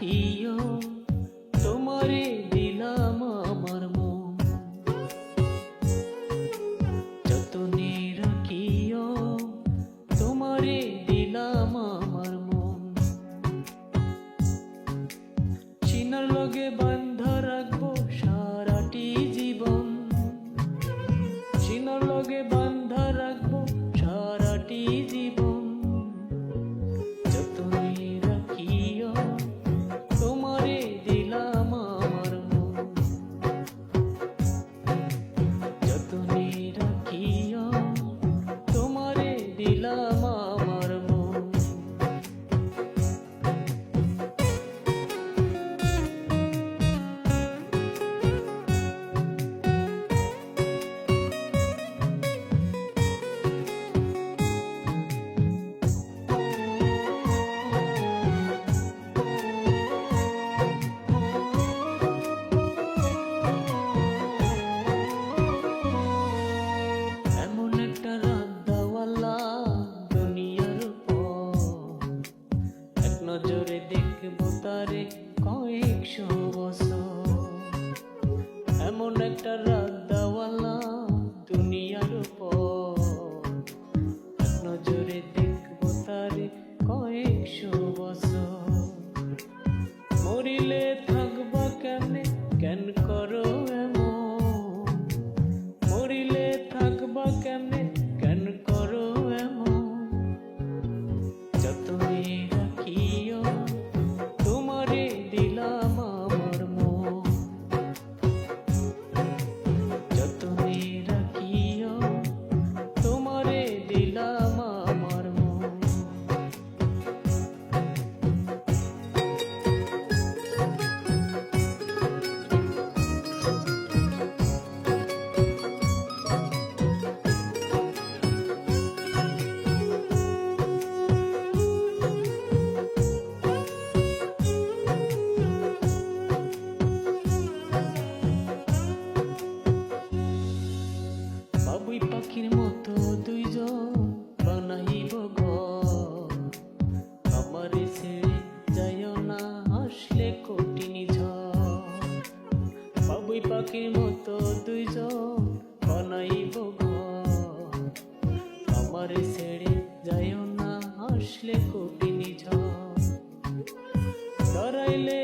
রাখিও তোমারে দিলাম আমার মন। যতনে রাখিও তোমারে দিলাম আমার মন। চিনার লগে বা নজরে দেখব তারে কয়েকশো বছর। এমন একটা রাত দাওয়ালা দুনিয়ার এক নজরে দেখব তারে কয়েকশো বছর। মরিলে থাকবা কেমনে কেন করো এমন বানাইব আমার ছেড়ে যাইও না, আসলে কঠিন বাবুই পাখির মতো দুইজন বানাইব ঘর আমার ছেড়ে যাইও না, আসলে কঠিন ধরাইলে